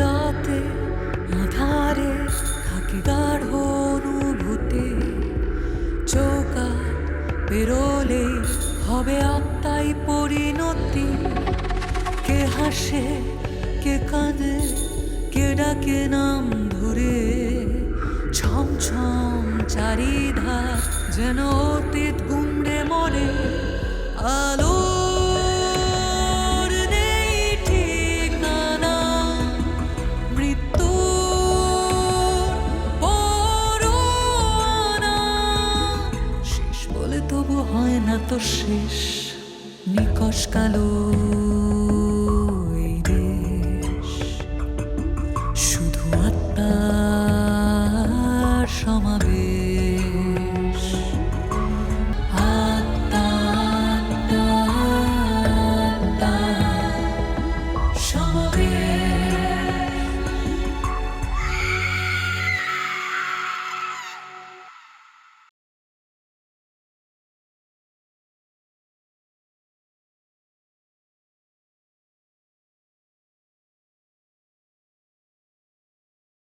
রাতে আধারে থাকে গাঢ় অনুভূতে। চৌকা পেরোলে হবে আত্মাই পরিণতি। কে হাসে, কে কাঁদে, কে ডাকে নাম ধরে। ছমছম চারিধা যেন অতি তো শেষ নিকশ কালো শুধু আত্মার সমাবেশ। আত্মা আত্মা সমাবেশ।